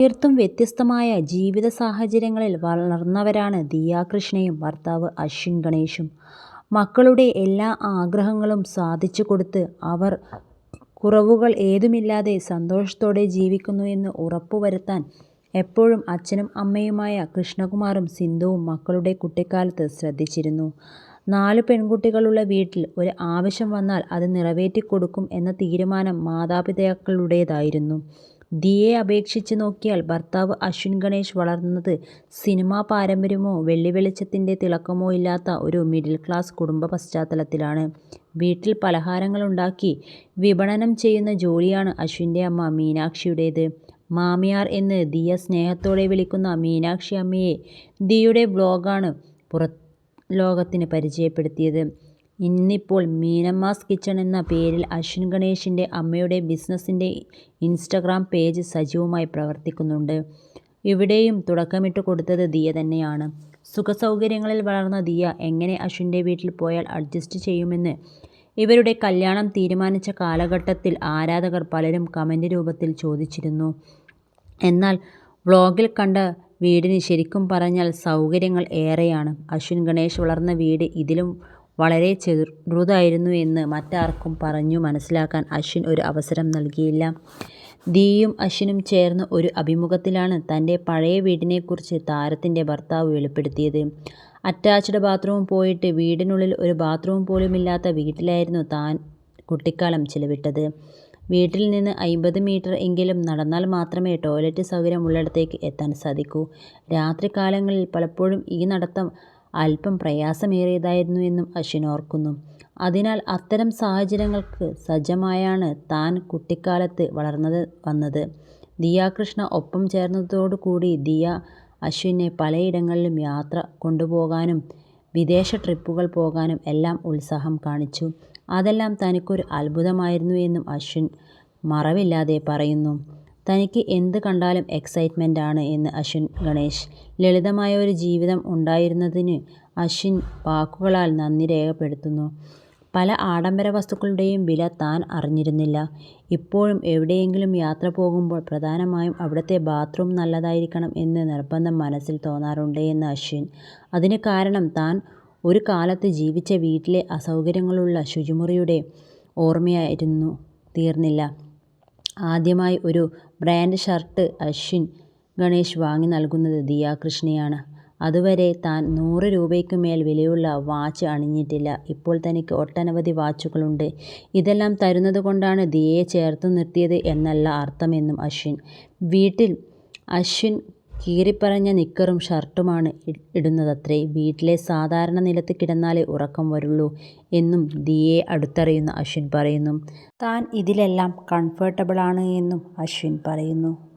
തീർത്തും വ്യത്യസ്തമായ ജീവിത സാഹചര്യങ്ങളിൽ വളർന്നവരാണ് ദിയാകൃഷ്ണയും ഭർത്താവ് അശ്വിൻ ഗണേഷും. മക്കളുടെ എല്ലാ ആഗ്രഹങ്ങളും സാധിച്ചു കൊടുത്ത് അവർ കുറവുകൾ ഏതുമില്ലാതെ സന്തോഷത്തോടെ ജീവിക്കുന്നു എന്ന് ഉറപ്പു വരുത്താൻ എപ്പോഴും അച്ഛനും അമ്മയുമായ കൃഷ്ണകുമാറും സിന്ധുവും മക്കളുടെ കുട്ടിക്കാലത്ത് ശ്രദ്ധിച്ചിരുന്നു. നാല് പെൺകുട്ടികളുള്ള വീട്ടിൽ ഒരു ആവശ്യം വന്നാൽ അത് നിറവേറ്റിക്കൊടുക്കും എന്ന തീരുമാനം മാതാപിതാക്കളുടേതായിരുന്നു. ദിയയെ അപേക്ഷിച്ച് നോക്കിയാൽ ഭർത്താവ് അശ്വിൻ ഗണേശ് വളർന്നത് സിനിമാ പാരമ്പര്യമോ വെള്ളി വെളിച്ചത്തിന്റെ തിളക്കമോ ഇല്ലാത്ത ഒരു മിഡിൽ ക്ലാസ് കുടുംബ പശ്ചാത്തലത്തിലാണ്. വീട്ടിൽ പലഹാരങ്ങളുണ്ടാക്കി വിപണനം ചെയ്യുന്ന ജോലിയാണ് അശ്വിന്റെ അമ്മ മീനാക്ഷിയുടേത്. മാമിയാർ എന്ന് ദിയ സ്നേഹത്തോടെ വിളിക്കുന്ന മീനാക്ഷി അമ്മയെ ദിയയുടെ വ്ലോഗാണ് പുറംലോകത്തിന് പരിചയപ്പെടുത്തിയത്. ഇന്നിപ്പോൾ മീനമ്മാസ് കിച്ചൺ എന്ന പേരിൽ അശ്വിൻ ഗണേഷിന്റെ അമ്മയുടെ ബിസിനസ്സിന്റെ ഇൻസ്റ്റഗ്രാം പേജ് സജീവമായി പ്രവർത്തിക്കുന്നുണ്ട്. ഇവിടെയും തുടക്കമിട്ട് കൊടുത്തത് ദിയ തന്നെയാണ്. സുഖസൗകര്യങ്ങളിൽ വളർന്ന ദിയ എങ്ങനെ അശ്വിന്റെ വീട്ടിൽ പോയാൽ അഡ്ജസ്റ്റ് ചെയ്യുമെന്ന് ഇവരുടെ കല്യാണം തീരുമാനിച്ച കാലഘട്ടത്തിൽ ആരാധകർ പലരും കമന്റ് രൂപത്തിൽ ചോദിച്ചിരുന്നു. എന്നാൽ വ്ളോഗിൽ കണ്ട വീടിന് ശരിക്കും പറഞ്ഞാൽ സൗകര്യങ്ങൾ ഏറെയാണ്. അശ്വിൻ ഗണേഷ് വളർന്ന വീട് ഇതിലും വളരെ ചെറുതായിരുന്നു എന്ന് മറ്റാർക്കും പറഞ്ഞു മനസ്സിലാക്കാൻ അശ്വിൻ ഒരു അവസരം നൽകിയില്ല. ദിയയും അശ്വിനും ചേർന്ന് ഒരു അഭിമുഖത്തിലാണ് തന്റെ പഴയ വീടിനെക്കുറിച്ച് താരത്തിന്റെ ഭർത്താവ് വെളിപ്പെടുത്തിയത്. അറ്റാച്ച്ഡ് ബാത്റൂം പോയിട്ട് വീടിനുള്ളിൽ ഒരു ബാത്റൂം പോലുമില്ലാത്ത വീട്ടിലായിരുന്നു താൻ കുട്ടിക്കാലം ചിലവിട്ടത്. വീട്ടിൽ നിന്ന് അയ്മ്പത് മീറ്റർ എങ്കിലും നടന്നാൽ മാത്രമേ ടോയ്ലറ്റ് സൗകര്യം ഉള്ളിടത്തേക്ക് എത്താൻ സാധിക്കൂ. രാത്രികാലങ്ങളിൽ പലപ്പോഴും ഈ നടത്തം അൽപം പ്രയാസമേറിയതായിരുന്നു എന്നും അശ്വിൻ ഓർക്കുന്നു. അതിനാൽ അത്തരം സാഹചര്യങ്ങൾക്ക് സജ്ജമായാണ് താൻ കുട്ടിക്കാലത്ത് വളർന്നത് വന്നത്. ദിയാകൃഷ്ണ ഒപ്പം ചേർന്നതോടുകൂടി ദിയ അശ്വിനെ പലയിടങ്ങളിലും യാത്ര കൊണ്ടുപോകാനും വിദേശ ട്രിപ്പുകൾ പോകാനും എല്ലാം ഉത്സാഹം കാണിച്ചു. അതെല്ലാം തനിക്കൊരു അത്ഭുതമായിരുന്നു എന്നും അശ്വിൻ മറവില്ലാതെ പറയുന്നു. തനിക്ക് എന്ത് കണ്ടാലും എക്സൈറ്റ്മെന്റ് ആണ് എന്ന് അശ്വിൻ ഗണേശ്. ലളിതമായ ഒരു ജീവിതം ഉണ്ടായിരുന്നതിന് അശ്വിൻ വാക്കുകളാൽ നന്ദി രേഖപ്പെടുത്തുന്നു. പല ആഡംബര വസ്തുക്കളുടെയും വില താൻ അറിഞ്ഞിരുന്നില്ല. ഇപ്പോഴും എവിടെയെങ്കിലും യാത്ര പോകുമ്പോൾ പ്രധാനമായും അവിടുത്തെ ബാത്റൂം നല്ലതായിരിക്കണം എന്ന് നിർബന്ധം മനസ്സിൽ തോന്നാറുണ്ട് എന്ന് അശ്വിൻ. അതിന് കാരണം താൻ ഒരു കാലത്ത് ജീവിച്ച വീട്ടിലെ അസൗകര്യങ്ങളുള്ള ശുചിമുറിയുടെ ഓർമ്മയായിരുന്നു തീർന്നില്ല. ആദ്യമായി ഒരു ബ്രാൻഡ് ഷർട്ട് അശ്വിൻ ഗണേശ് വാങ്ങി നൽകുന്നത് ദിയ കൃഷ്ണയാണ്. അതുവരെ താൻ നൂറ് രൂപയ്ക്ക് മേൽ വിലയുള്ള വാച്ച് അണിഞ്ഞിട്ടില്ല. ഇപ്പോൾ തനിക്ക് ഒട്ടനവധി വാച്ചുകളുണ്ട്. ഇതെല്ലാം തരുന്നത് കൊണ്ടാണ് ദിയയെ ചേർത്തു നിർത്തിയത് എന്നല്ല അർത്ഥമെന്നും അശ്വിൻ. വീട്ടിൽ അശ്വിൻ കീറിപ്പറഞ്ഞ നിക്കറും ഷർട്ടുമാണ് ഇടുന്നതത്രേ. വീട്ടിലെ സാധാരണ നിലത്ത് കിടന്നാലേ ഉറക്കം വരുള്ളൂ എന്നും ദിയയെ അടുത്തറിയുന്ന അശ്വിൻ പറയുന്നു. താൻ ഇതിലെല്ലാം കംഫർട്ടബിളാണ് എന്നും അശ്വിൻ പറയുന്നു.